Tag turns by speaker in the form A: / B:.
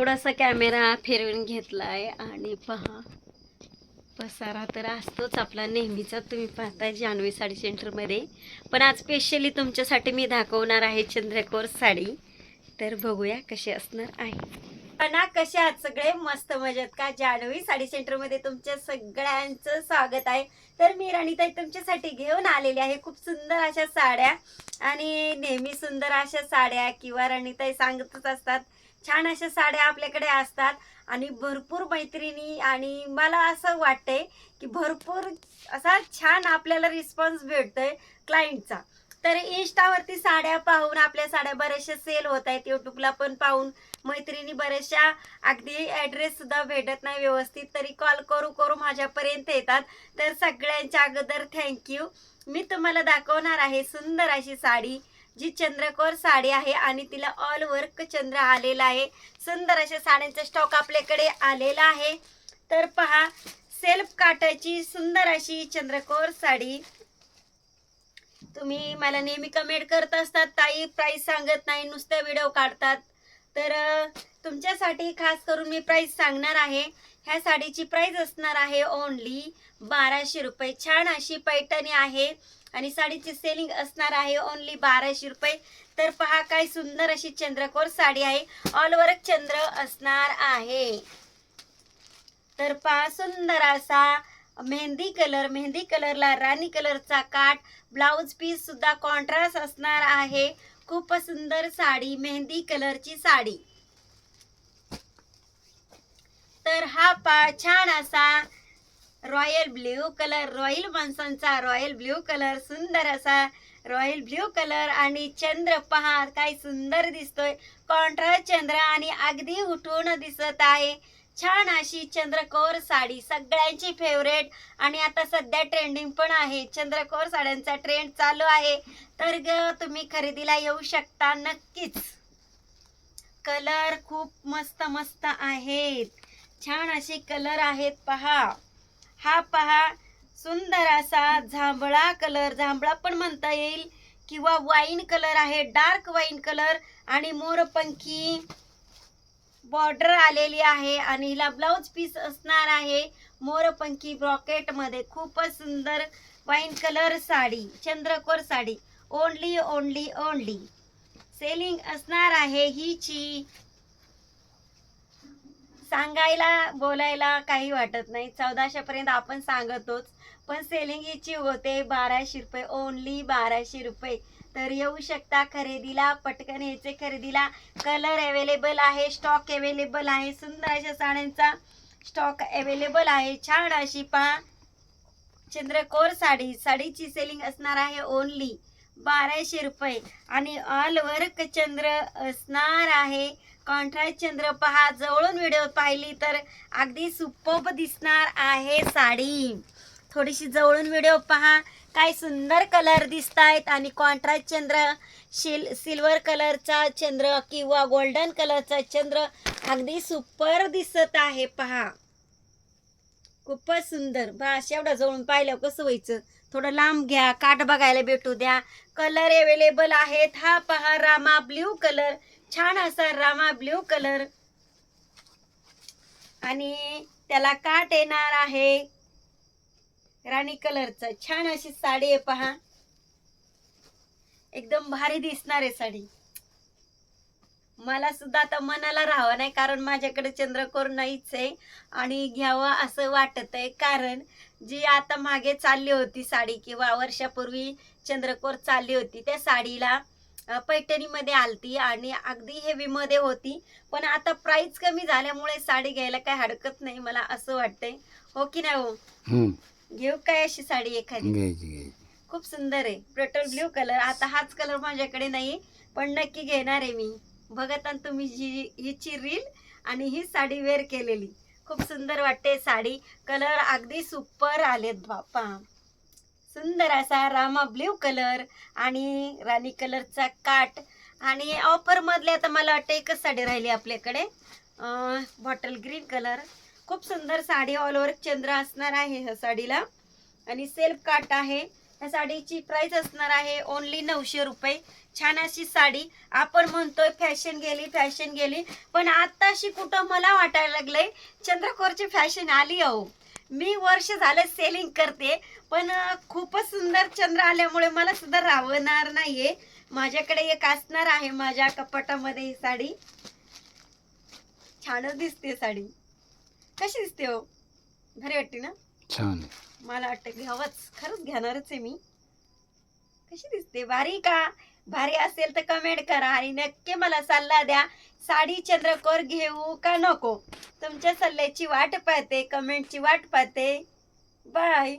A: थोडासा कॅमेरा फिरवून घेतला आहे आणि पहा. पसारा तर असतोच आपला नेहमीचा तुम्ही पाहताय जान्हवी साडी सेंटरमध्ये. पण आज स्पेशली तुमच्यासाठी मी दाखवणार आहे चंद्रकोर साडी. तर बघूया कशी असणार आहे. ना कसे आहात सगळे? मस्त मजेत का? जान्हवी साडी सेंटरमध्ये तुमच्या सगळ्यांचं स्वागत आहे. तर मी राणीताई तुमच्यासाठी घेऊन आलेली आहे खूप सुंदर अशा साड्या. आणि नेहमी सुंदर अशा साड्या किंवा राणीताई सांगतच असतात छान अशा साड्या आपल्याकडे असतात. आणि भरपूर मैत्रिणी आणि मला असं वाटतंय की भरपूर असा छान आपल्याला रिस्पॉन्स भेटतोय क्लायंटचा तर इंस्टावरती साड्या पाहून आपल्या साड्या बऱ्याचशा सेल होत आहेत. युट्यूबला पण पाहून मैत्रिणी बऱ्याचशा अगदी ॲड्रेससुद्धा भेटत नाही व्यवस्थित. तरी कॉल करू करू माझ्यापर्यंत येतात. तर सगळ्यांच्या अगोदर थँक्यू मी तुम्हाला दाखवणार आहे सुंदर अशी साडी. जी चंद्रकोर साडी आहे आणि तिला ऑल वर्क चंद्र आलेला आहे. सुंदर अशा साड्यांचा स्टॉक आपल्याकडे आलेला आहे. तर पहा सेल्फ काटाची सुंदर अशी चंद्रकोर साडी. तुम्ही मला नेहमी कमेंट करत असतात ताई प्राईस सांगत नाही नुसते व्हिडिओ काढतात. तर तुमच्यासाठी खास करून मी प्राईस सांगणार आहे. ह्या साडीची प्राईस असणार आहे ओनली बाराशे रुपये. छान अशी पैठणी आहे. आणि साडीची सेलिंग असणार आहे ओनली बाराशे रुपये. तर पहा काय सुंदर अशी चंद्रकोर साडी आहे. ऑल ओव्हर चंद्र असणार आहे. तर पहा सुंदर असा मेहंदी कलर मेहंदी कलरला राणी कलरचा काठ ब्लाउज पीस सुद्धा कॉन्ट्रास्ट असणार आहे. खूप सुंदर साडी मेहंदी कलरची साडी. तर हा पा छान असा रॉयल ब्ल्यू कलर रॉयल माणसांचा रॉयल ब्ल्यू कलर सुंदर असा रॉयल ब्ल्यू कलर आणि चंद्र पहा काय सुंदर दिसतोय. कॉन्ट्रास्ट चंद्र आणि अगदी उठून दिसत आहे. छान अशी चंद्रकोर साडी सगळ्यांची फेवरेट आणि आता सध्या ट्रेंडिंग पण आहे. चंद्रकोर साड्यांचा ट्रेंड चालू आहे. तर ग तुम्ही खरेदीला येऊ शकता नक्कीच. कलर खूप मस्त मस्त आहेत. छान असे कलर आहेत पहा. हा पहा सुंदर असा जांभळा कलर जांभळा पण म्हणता येईल. किंवा वाईन कलर आहे डार्क वाईन कलर आणि मोरपंखी बॉर्डर आलेली आहे आणि हिला ब्लाऊज पीस असणार आहे मोरपंखी ब्रॉकेटमध्ये खूपच सुंदर wine colour sari Chandrakor sari. Only only only selling असणार आहे हिची. सांगायला बोलायला काही वाटत नाही. चौदाशे पर्यंत आपण सांगतोच. पण सेलिंग हिची होते बाराशे रुपये. ओनली बाराशे रुपये. तर येऊ शकता खरेदीला पटकन यायचे खरेदीला. कलर अवेलेबल आहे स्टॉक अवेलेबल आहे. सुंदर अशा साड्यांचा स्टॉक अवेलेबल आहे. छान अशी पहा. चंद्रकोर साडी. साडीची सेलिंग असणार आहे ओनली बाराशे रुपये. आणि ऑल वर्क चंद्र असणार आहे. कॉन्ट्रास्ट चंद्र पहा जवळून व्हिडिओ पाहिली तर अगदी सुपप दिसणार आहे साडी. थोडीशी जवळून व्हिडिओ पहा. काय सुंदर कलर दिसत आहेत आणि कॉन्ट्रास्ट चंद्र शिल सिल्वर कलरचा चंद्र किंवा गोल्डन कलरचा चंद्र अगदी सुपर दिसत आहे पहा. खूपच सुंदर. बा अशा एवढा जवळून पाहिलं कसं व्हायचं? थोडं लांब घ्या काठ बघायला भेटू द्या. कलर अवेलेबल आहेत. हा पहा रामा ब्ल्यू कलर छान असा रामा ब्ल्यू कलर. आणि त्याला काट येणार आहे. राणी कलरचा. छान अशी साडी आहे पहा. एकदम भारी दिसणार आहे साडी. मला सुद्धा आता मनाला राहावं नाही कारण माझ्याकडे चंद्रकोर नाहीच आहे. आणि घ्यावं असं वाटत आहे कारण जी आता मागे चालली होती साडी किंवा वर्षापूर्वी चंद्रकोर चालली होती त्या साडीला पैठणीमध्ये आलती आणि अगदी हेवी मध्ये होती. पण आता प्राइस कमी झाल्यामुळे साडी घ्यायला काय हरकत नाही मला असं वाटतंय. हो की नाही हो? घेऊ काय अशी साडी एखादी? खूप सुंदर आहे. पेट्रोल ब्ल्यू कलर आता हाच कलर माझ्याकडे नाही पण नक्की घेणार आहे मी. बघत आणि तुम्ही जी हिची रील आणि ही साडी वेअर केलेली. खूप सुंदर वाटते साडी. कलर अगदी सुपर आलेत बापा सुंदर असा रामा ब्ल्यू कलर आणि राणी कलरचा काट. आणि ऑफरमधले आता मला वाटतं एकच साडी राहिली आपल्याकडे. बॉटल ग्रीन कलर खूप सुंदर साडी ऑल ओव्हर चंद्र असणार आहे ह्या साडीला. आणि सेल्फ काट आहे. या साडीची प्राइस असणार आहे ओनली नऊशे रुपये. छान अशी साडी. आपण म्हणतोय फॅशन गेली फॅशन गेली. पण आत्ताशी कुठं मला वाटायला लागलंय चंद्रकोरची फॅशन आली अहो. मी वर्ष झालं सेलिंग करते पण खूपच सुंदर चंद्र आल्यामुळे मला सुद्धा राहणार नाहीये. माझ्याकडे एक असणार आहे माझ्या कपाटामध्ये ही साडी. छानच दिसते साडी. कशी दिसते हो? भारी वाटते ना?
B: छान
A: मला वाटतं घ्यावंच खरंच घेणारच आहे मी. कशी दिसते? भारी का? भारी असेल तर कमेंट करा आणि नक्की मला सल्ला द्या. साडी चंद्रकोर घेऊ का नको? तुमच्या सल्ल्याची वाट पाहते कमेंटची वाट पाहते. बाय